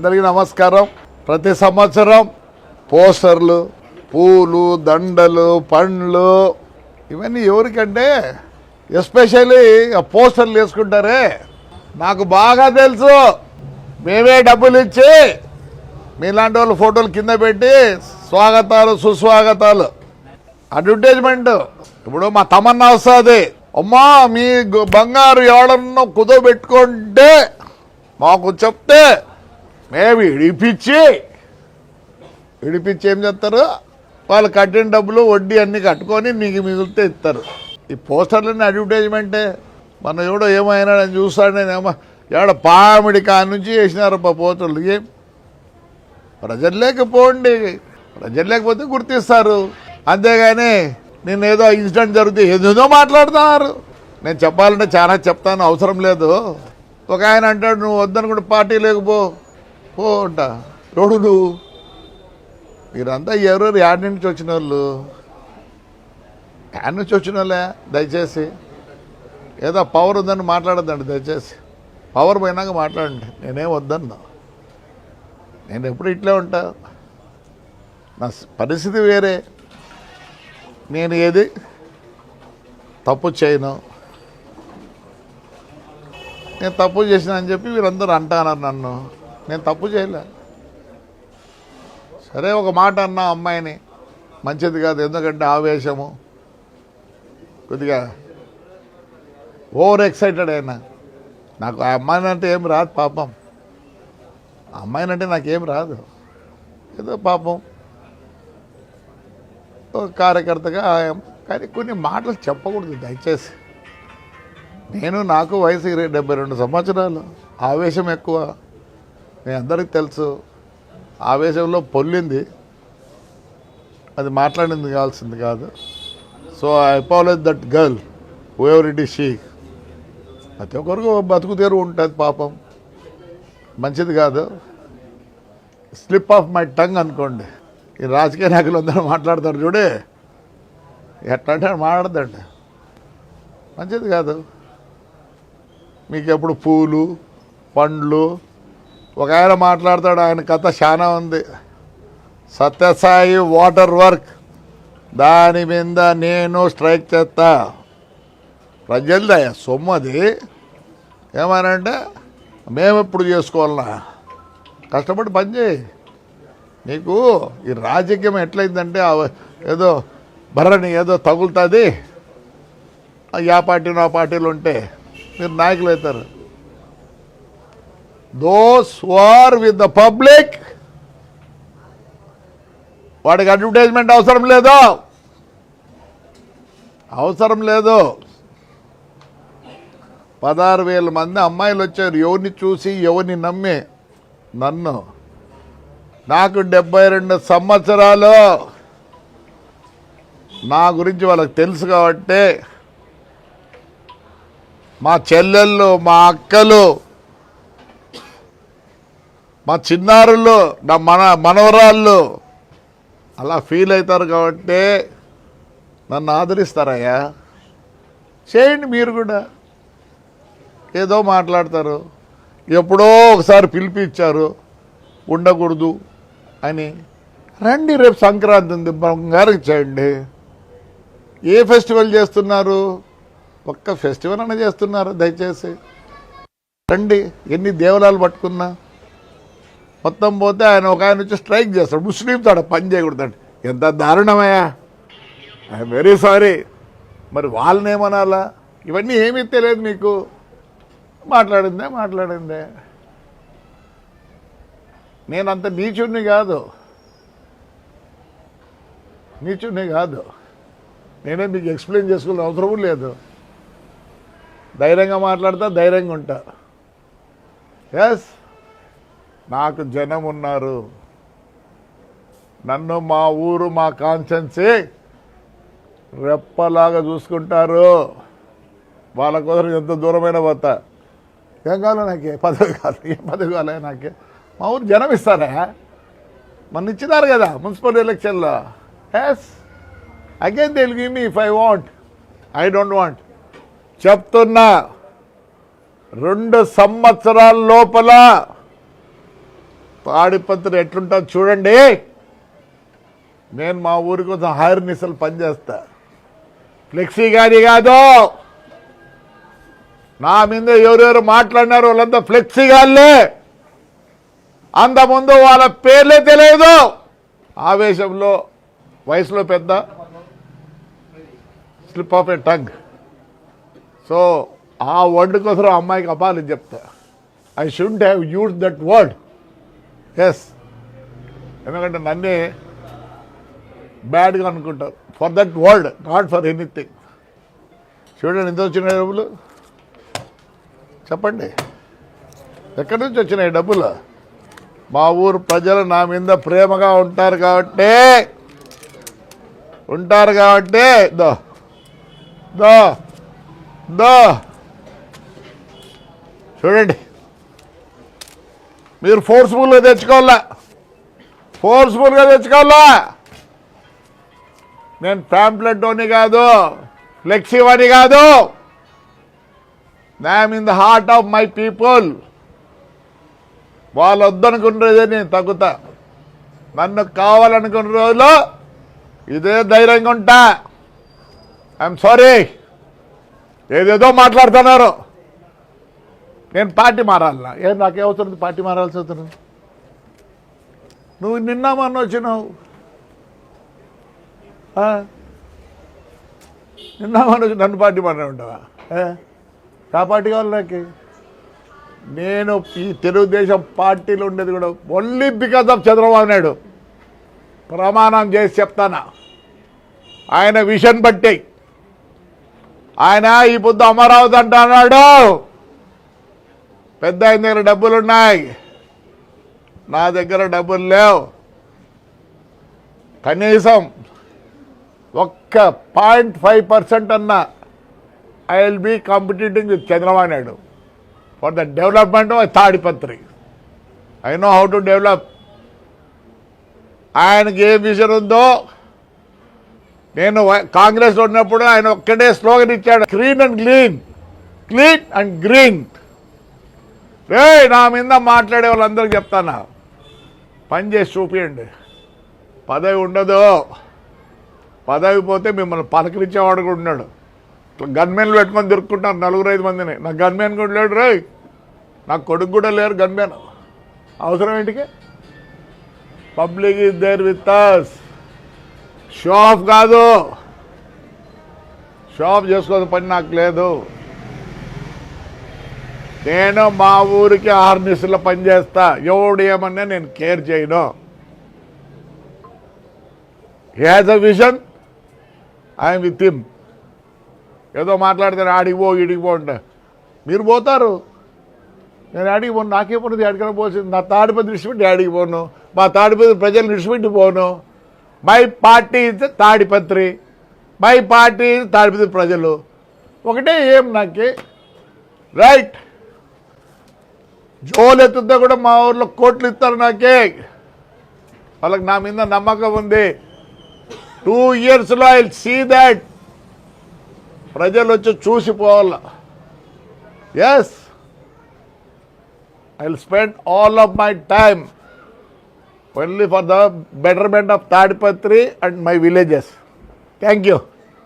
అందరికీ నమస్కారం. ప్రతి సంవత్సరం పోస్టర్లు పూలు దండలు పండ్లు ఇవన్నీ ఎవరికంటే ఎస్పెషల్లీ ఆ పోస్టర్లు వేసుకుంటారే? నాకు బాగా తెలుసు. మేమే డబ్బులు ఇచ్చి మీలాంటి వాళ్ళు ఫోటోలు కింద పెట్టి స్వాగతాలు సుస్వాగతాలు. అడ్వర్టైజ్మెంట్. ఇప్పుడు మా తమన్నా వస్తుంది. అమ్మా మీ బంగారు ఎవడన్నా కుదోబెట్టుకుంటే మాకు చెప్తే మేము ఇడిపించి ఇడిపించి ఏం చేస్తారు? వాళ్ళు కట్టిన డబ్బులు వడ్డీ అన్నీ కట్టుకొని నీకు మిగిలితే ఇస్తారు. ఈ పోస్టర్లన్నీ అడ్వర్టైజ్మెంటే. మన ఎవడో ఏమైనా చూస్తాడు నేను ఏమో ఏడ పామిడి కాడ నుంచి వేసినారు పోస్టర్లు. ఏం? ప్రజలు లేకపోండి. ప్రజలు లేకపోతే గుర్తిస్తారు. అంతేగాని నేను ఏదో ఇన్సిడెంట్ జరిగితే ఏదేదో మాట్లాడుతున్నారు. నేను చెప్పాలంటే చాలా చెప్తాను అవసరం లేదు. ఒక ఆయన అంటాడు నువ్వు వద్దనుకుంటే పార్టీ లేకపో. పో అంట మీరంతా ఎవరెవరు యాడ్ నుంచి వచ్చిన వాళ్ళు యాడ్ నుంచి వచ్చిన వాళ్ళే దయచేసి. ఏదో పవర్ ఉందని మాట్లాడద్దండి దయచేసి. పవర్ పోయినాక మాట్లాడండి. నేనేం వద్దన్నా. నేను ఎప్పుడు ఇట్లే ఉంటా. నా పరిస్థితి వేరే. నేను ఏది తప్పు చేయను. నేను తప్పు చేసిన అని చెప్పి వీరందరూ అంటున్నారు నన్ను. నేను తప్పు చేయలే. సరే ఒక మాట అన్నా అమ్మాయిని. మంచిది కాదు ఎందుకంటే ఆవేశము. కొద్దిగా ఓవర్ ఎక్సైటెడ్ అయినా. నాకు ఆ అమ్మాయిని అంటే ఏం రాదు పాపం. ఆ అమ్మాయినంటే నాకేం రాదు. ఏదో పాపం. కార్యకర్తగా కానీ కొన్ని మాటలు చెప్పకూడదు దయచేసి. నేను నాకు వయసు డెబ్బై రెండు సంవత్సరాలు. ఆవేశం ఎక్కువ. మీ అందరికీ తెలుసు ఆవేశంలో పొల్లింది. అది మాట్లాడింది కావాల్సింది కాదు. So I apologise that girl ever it ఈ షీ ప్రతి ఒక్కరికి బతుకు తీరు ఉంటుంది పాపం. మంచిది కాదు. స్లిప్ ఆఫ్ మై టంగ్ అనుకోండి. ఈ రాజకీయ నాయకులు అందరూ మాట్లాడతారు చూడే. ఎట్లా అంటే మాట్లాడదండి మంచిది కాదు. మీకు ఎప్పుడు పూలు పండ్లు ఒక ఆయన మాట్లాడతాడు ఆయన కథ చాలా ఉంది. Sathya Sai water work. దాని మీద నేను స్ట్రైక్ చేస్తా. ప్రజలదయ సొమ్ము అది ఏమనంటే మేము ఎప్పుడు చేసుకోవాలన్నా? కష్టపడి పని చేయి. నీకు ఈ రాజకీయం ఎట్లయిందంటే ఏదో బర్రని ఏదో తగులుతుంది. ఆ పార్టీ ఆ పార్టీలు ఉంటే మీరు నాయకులు అవుతారు those are with the public వాడికి అడ్వర్టైజ్మెంట్ అవసరం లేదు? అవసరం లేదు. పదహారు వేల మంది అమ్మాయిలు వచ్చారు. ఎవరిని చూసి ఎవరిని నమ్మి? నన్ను. నాకు డెబ్బై రెండు సంవత్సరాలు. నా గురించి వాళ్ళకి తెలుసు కాబట్టి మా చెల్లెళ్ళు మా అక్కలు మా చిన్నారులు నా మన మనవరాళ్ళు అలా ఫీల్ అవుతారు కాబట్టి నన్ను ఆదరిస్తారయ్యా. చేయండి మీరు కూడా. ఏదో మాట్లాడతారు. ఎప్పుడో ఒకసారి పిలిపించారు ఉండకూడదు అని. రండి రేపు సంక్రాంతి ఉంది బంగారు చేయండి. ఏ ఫెస్టివల్ చేస్తున్నారు? ఒక్క ఫెస్టివల్ అన్న చేస్తున్నారు దయచేసి. రండి ఎన్ని దేవలాలు పట్టుకున్నా. మొత్తం పోతే ఆయన ఒక ఆయన వచ్చి స్ట్రైక్ చేస్తాడు. ముస్లిం తాడు పని చేయకూడదండి. ఎంత దారుణమయ్యా? I'm very sorry. మరి వాళ్ళని ఏమనాలా? ఇవన్నీ ఏమీ తెలియదు మీకు. మాట్లాడిందే మాట్లాడిందే. నేను అంత నీచుణ్ణి కాదు. నీచుణ్ణి కాదు. నేనే మీకు ఎక్స్ప్లెయిన్ చేసుకునే అవసరం లేదు. ధైర్యంగా మాట్లాడతా ధైర్యంగా ఉంటా. ఎస్ నాకు జనం ఉన్నారు నన్ను మా ఊరు మా కాన్సెన్సీ రెప్పలాగా చూసుకుంటారు. వాళ్ళ కోసం ఎంత దూరమైన పోతా. ఏం కావాలో నాకే? పదవి కాదు. ఏం పదవి కావాలి నాకే? మా ఊరు జనం ఇస్తారా? మన ఇచ్చినారు కదా మున్సిపల్ ఎలక్షన్లో. Yes again they'll give me if I want I don't want చెప్తున్నా. రెండు సంవత్సరాల లోపల తాడిపత్రి ఎట్లుంటుంది చూడండి. నేను మా ఊరి కోసం హైర్ నిసలు పనిచేస్తా. ఫ్లెక్సీ గాని కాదు. నా మీద ఎవరెవరు మాట్లాడినారు వాళ్ళంతా ఫ్లెక్సీ గాళ్ళే. అంతకుముందు వాళ్ళ పేర్లే తెలియదు. ఆవేశంలో వయసులో పెద్ద slip of a tongue. So ఆ వర్డ్ కోసం అమ్మాయికి అపాలని చెప్తా. I should have use that word yes ఎందుకంటే నన్నే బ్యాడ్గా అనుకుంటారు. For that world not for anything చూడండి ఎంత వచ్చినాయి డబ్బులు? చెప్పండి. ఎక్కడి నుంచి వచ్చినాయి డబ్బులు? మా ఊరు ప్రజలు నా మీద ప్రేమగా ఉంటారు కాబట్టి ఉంటారు కాబట్టి దో దో దో. చూడండి. మీరు ఫోర్స్ఫుల్గా తెచ్చుకోవాలా? ఫోర్స్ఫుల్గా తెచ్చుకోవాలా? నేను ప్యాంప్లెట్ అని కాదు ఫ్లెక్సీ అని కాదు. I'm in the heart of my people వాళ్ళు వద్దనుకున్నదే నేను తగ్గుతా. నన్ను కావాలనుకున్న రోజులో ఇదే ధైర్యంగా ఉంటా. ఐఎమ్ సారీ ఏదేదో మాట్లాడుతున్నారు. నేను పార్టీ మారాలనా? ఏం నాకేమవుతుంది పార్టీ మారాల్సి అవుతుంది నువ్వు నిన్న మొన్న వచ్చినావు. నిన్న మొన్న వచ్చి నన్ను పార్టీ మారనే ఉంటావా? ఏ? ఆ పార్టీ కావాలి నాకు. నేను ఈ తెలుగుదేశం పార్టీలో ఉండేది కూడా only because of Chandrababu Naidu. ప్రమాణం చేసి చెప్తానా? ఆయన విషన్ బట్టి. ఆయన ఈ పొద్దు అమరావతి అంటున్నాడు. పెద్ద ఆయన దగ్గర డబ్బులు ఉన్నాయి నా దగ్గర డబ్బులు లేవు. కనీసం ఒక్క పాయింట్ ఫైవ్ పర్సెంట్ అన్న I will be competing with Chandrababu Naidu. For the development of Tadipatri I know how to develop ఆయనకి ఏ విజన్ ఉందో నేను కాంగ్రెస్ కాంగ్రెస్లో ఉన్నప్పుడు ఆయన ఒక్కడే స్లోగన్ ఇచ్చాడు. Clean and green clean and green రే నా మీద మాట్లాడే వాళ్ళందరికీ చెప్తానా? పని చేసి చూపియండి. పదవి ఉండదు. పదవి పోతే మిమ్మల్ని పలకరించేవాడు కూడా ఉన్నాడు. ఇట్లా గన్మెన్లు పెట్టుకొని దొరుకుతుంటారు నలుగురు ఐదు మందిని. నా గన్మెన్ కూడా లేడు రే నా కొడుకు కూడా లేరు గన్మెన్ అవసరం ఏంటికి? Public is there with us show off కాదు. షో ఆఫ్ చేసుకోవాల్సిన పని నాకు లేదు. నేను మా ఊరికి ఆరు పనిచేస్తా. ఎవడు ఏమన్నా నేను కేర్ చేయను. Has a vision I'm with him ఏదో మాట్లాడితే ఆడికి ఇడిగిపో ఇడికి అంటే. మీరు పోతారు. నేను ఆడికి పోను. నాకే పోను పోసింది నా తాడిపతి విడిచిపెట్టి ఆడికి పోను. మా తాడిపత్రి ప్రజలు విడిచిపెట్టి పోను. My party is Tadipatri. My party is Tadipatri ప్రజలు. ఒకటే ఏం నాకే? రైట్ జోలు ఎత్తుతా కూడా మా ఊర్లో కోట్లు ఇస్తారు నాకే. వాళ్ళకి నా మీద నమ్మకం ఉంది. టూ ఇయర్స్లో ఐ సీ దాట్ ప్రజలు వచ్చి చూసిపోవాల as I spend all of my time only for the betterment of Tadipatri and my villages thank you